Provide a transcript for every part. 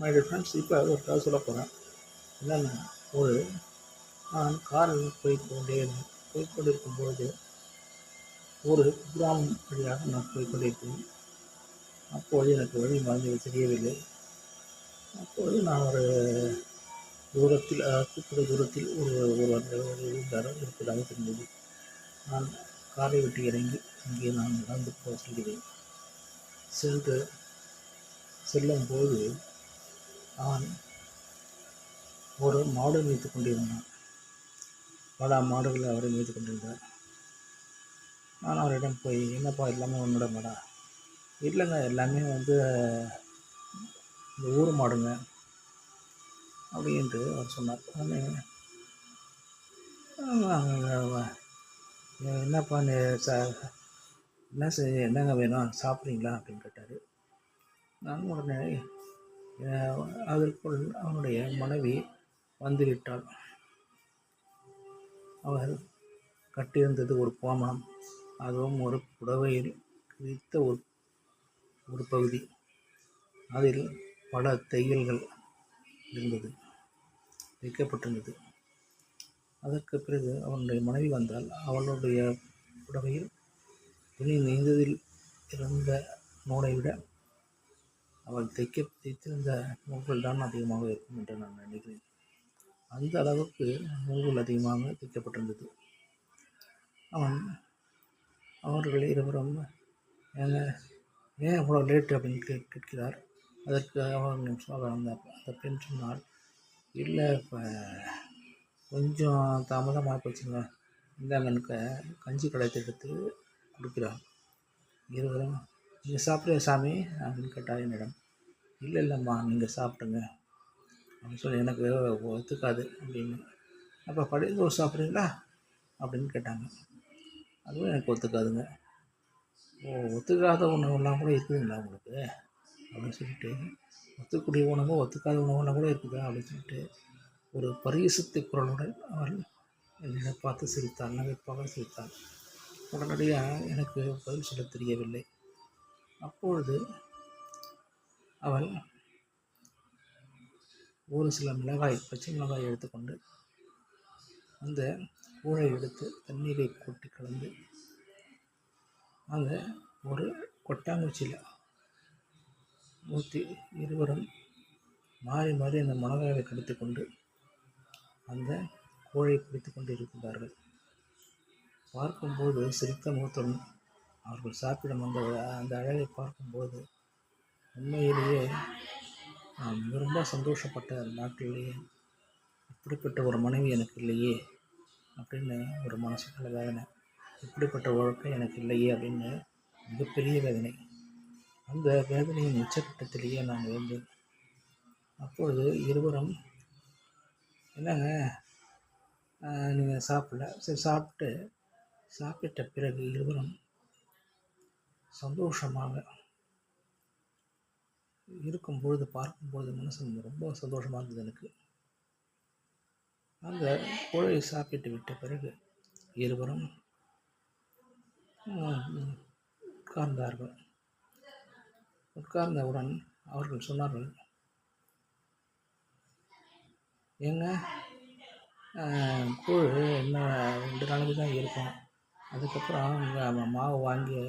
My dear friends இப்போ ஒரு கதை சொல்ல போகிறேன் என்னென்னா ஒரு நான் காரில் போய் கொண்டே போய் ஒரு கிராமம் வழியாக நான் போய் கொண்டிருக்கிறேன் அப்போது எனக்கு வழி மறந்து தெரியவில்லை. அப்போது நான் ஒரு தூரத்தில் கூப்பிட தூரத்தில் ஒரு ஒருவர் இருந்தார் இருப்பதாக தெரிந்தது. நான் காரை விட்டு இறங்கி அங்கே நான் நடந்து போக செல்கிறேன் சென்று செல்லும்போது அவன் ஒரு மாடு மேய்த்து கொண்டிருந்தான். பல மாடுகளை அவரை மேய்த்து கொண்டிருந்தார். நான் அவரிடம் போய் என்னப்பா எல்லாமே உன்னோட மாடா? இல்லைங்க எல்லாமே வந்து இந்த ஊர் மாடுங்க. அப்படின்ட்டு அவர் சொன்னார். என்னப்பா நீ ச என்ன செய் என்னங்க வேணும்? சாப்பிட்றீங்களா? அப்படின்னு கேட்டார். நான் உடனே அதற்குள் அவனுடைய மனைவி வந்துவிட்டாள். அவர் கட்டியிருந்தது ஒரு கோமணம் அதுவும் ஒரு புடவையில் விரித்த ஒரு ஒரு பகுதி. அதில் பல தையல்கள் இருந்தது வைக்கப்பட்டிருந்தது. அதற்கு பிறகு அவனுடைய மனைவி வந்தால் அவளுடைய புடவையில் துணி நீந்ததில் இருந்த நூலை விட அவள் தைக்க தைத்திருந்த நூல்கள் தான் அதிகமாக இருக்கும் என்று நான் நினைக்கிறேன். அந்த அளவுக்கு நூல்கள் அதிகமாக தைக்கப்பட்டிருந்தது. அவன் அவர்கள் இருவரும் ஏங்க ஏன் அவ்வளோ லேட் அப்படின்னு கே கேட்கிறார்? அதற்கு அவன் அந்த அந்த பெண் சொன்னால் இல்லை இப்போ கொஞ்சம் தாமதமாக போச்சுங்க. இந்தாங்க கஞ்சி கடை எடுத்து கொடுக்குறான் இருவரும் நீங்கள் சாப்பிட்றியா சாமி அப்படின்னு கேட்டார் என்னிடம். இல்லை இல்லைம்மா நீங்கள் சாப்பிடுங்க. அப்படின்னு சொல்லி எனக்கு ஒத்துக்காது அப்படின்னு. அப்போ பழைய சாப்பிட்றீங்களா? அப்படின்னு கேட்டாங்க. அதுவும் எனக்கு ஒத்துக்காதுங்க. ஓ ஒத்துக்காத உணவுலாம் கூட இருக்குதுங்களா உங்களுக்கு? அப்படின்னு சொல்லிட்டு ஒத்துக்கூடிய உணவு ஒத்துக்காத உணவுலாம் கூட இருக்குதா? அப்படின்னு சொல்லிட்டு ஒரு பரிசுத்த குரலுடன் அவர் என்னை பார்த்து சிரித்தார் நகைப்பாக சிரித்தார் உடனடியாக எனக்கு பதில் சொல்ல தெரியவில்லை. அப்பொழுது அவள் ஒரு சில மிளகாய் பச்சை மிளகாய் எடுத்துக்கொண்டு அந்த கூழை எடுத்து தண்ணீரை கொட்டி கலந்து அந்த ஒரு கொட்டாங்குச்சியில் ஊற்றி இருவரும் மாறி மாறி அந்த மிளகாயை கடித்து கொண்டு அந்த கோழை பிடித்து கொண்டு இருக்கின்றார்கள். பார்க்கும்போது சிரித்த முகத்துடன் அவர்கள் சாப்பிடும் அந்த அந்த அழகை பார்க்கும்போது உண்மையிலேயே நான் ரொம்ப சந்தோஷப்பட்ட நாட்களிலேயே இப்படிப்பட்ட ஒரு மனைவி எனக்கு இல்லையே அப்படின்னு ஒரு மனசுக்குள்ள வேதனை. இப்படிப்பட்ட வாழ்க்கை எனக்கு இல்லையே அப்படின்னு மிகப்பெரிய வேதனை. அந்த வேதனையின் உச்சக்கட்டத்திலேயே நான் இருந்தேன் அப்பொழுது இருவரும் என்னங்க? நீங்கள் சாப்பிடல? சரி சாப்பிட்டு சாப்பிட்ட பிறகு இருவரும் சந்தோஷமாக இருக்கும் பொழுது பார்க்கும்பொழுது மனசு ரொம்ப சந்தோஷமாக இருந்தது எனக்கு. அந்த கோழியை சாப்பிட்டு விட்ட பிறகு இருவரும் உட்கார்ந்தார்கள். உட்கார்ந்தவுடன் அவர்கள் சொன்னார்கள் எங்க கூழ் இன்னும் ரெண்டு நாளைக்கு தான் இருக்கும். அதுக்கப்புறம் மாவு வாங்கி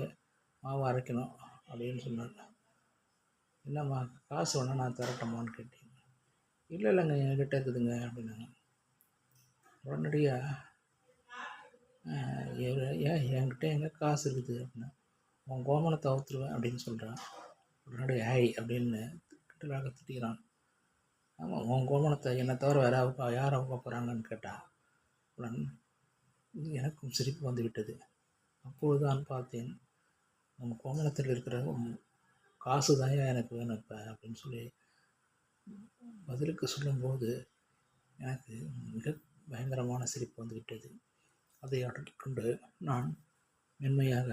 மாவு அரைக்கணும் அப்படின்னு சொன்னார் என்னம்மா காசு வேணால் நான் தரட்டுமான்னு கேட்டேன் இல்லை இல்லைங்க என்கிட்ட இருக்குதுங்க அப்படின்னாங்க. உடனடியாக ஏன் என்கிட்ட எங்கே காசு இருக்குது? அப்படின்னா உன் கோமனத்தை அவுத்துருவேன் அப்படின்னு சொல்கிறான் உடனடியாக ஹாய் அப்படின்னு கிட்டலாக திட்டிக்கிறான். ஆமாம் உன் கோமனத்தை என்னை தவிர வேறு அவங்க யார் அவங்க போகிறாங்கன்னு கேட்டால் உடன் எனக்கும் சிரிப்பு வந்து விட்டது அப்பொழுது பார்த்தேன் நம்ம கோமணத்தில் இருக்கிற காசு தான் எனக்கு வேணும் இப்போ அப்படின்னு சொல்லி பதிலுக்கு சொல்லும்போது எனக்கு மிக பயங்கரமான சிரிப்பு வந்துவிட்டது. அதை கொண்டு நான் மென்மையாக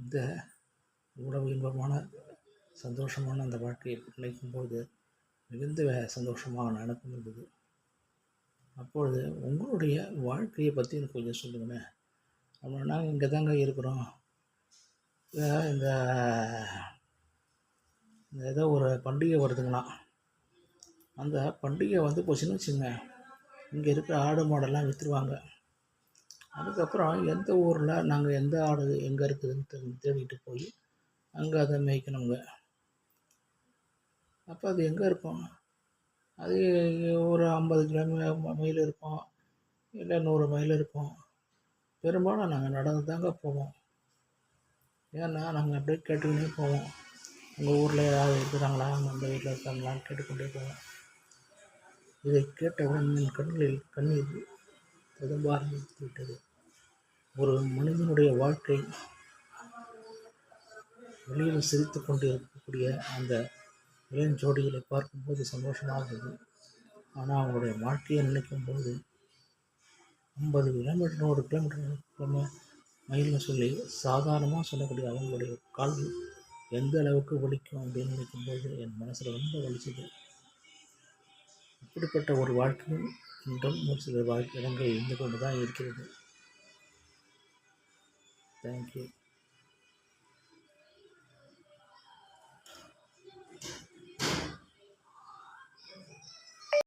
இந்த உணவு இன்பமான சந்தோஷமான அந்த வாழ்க்கையை நினைக்கும்போது மிகுந்த சந்தோஷமாக நடக்கும் இருந்தது அப்பொழுது உங்களுடைய வாழ்க்கையை பற்றி எனக்கு கொஞ்சம் சொல்லுங்களேன். அவ்வளோ நாங்கள் இங்கே தாங்க இருக்கிறோம். இந்த இந்த ஏதோ ஒரு பண்டிகை வருதுங்களாம் அந்த பண்டிகை வந்து போச்சுன்னு வச்சுங்க இங்கே இருக்கிற ஆடு மாடெல்லாம் விற்றுருவாங்க அதுக்கப்புறம் எந்த ஊரில் நாங்கள் எந்த ஆடு எங்கே இருக்குதுன்னு தெரி- தேடிட்டு போய் அங்கே அதை மேய்க்கணுங்க. அப்போ அது எங்கே இருக்கும்? அது ஒரு ஐம்பது கிலோமீ மைல் இருக்கும். இல்லை நூறு மைல் இருக்கும். பெரும்பாலும் நாங்கள் நடந்து தாங்க போவோம். ஏன்னா நாங்கள் அப்படியே கேட்டுக்கிட்டே போவோம். உங்கள் ஊரில் யாராவது இருக்கிறாங்களா? நம்ம வீட்டில் இருக்காங்களான்னு கேட்டுக்கொண்டே போவோம். இதை கேட்டவுடன் என் கண்களில் கண்ணீர் ததும்ப ஆரம்பித்து விட்டது. ஒரு மனிதனுடைய வாழ்க்கை வெளியில் சிரித்து கொண்டு இருக்கக்கூடிய அந்த இளம் ஜோடிகளை பார்க்கும்போது சந்தோஷமாக இருந்தது. ஆனால் அவங்களுடைய வாழ்க்கையை நினைக்கும் போது ஐம்பது கிலோமீட்டர் நூறு கிலோமீட்டர் மைல்னு சொல்லி சாதாரணமாக சொல்லக்கூடிய அவங்களுடைய கால்கள் எந்த அளவுக்கு வலிக்கும் அப்படின்னு நினைக்கும்போது என் மனசில் ரொம்ப வலிச்சது. இப்படிப்பட்ட ஒரு வாழ்க்கையும் இன்றும் ஒரு சில வாழ்க்கை இடங்கள் இருந்து கொண்டு தான் இருக்கிறது. தேங்க்யூ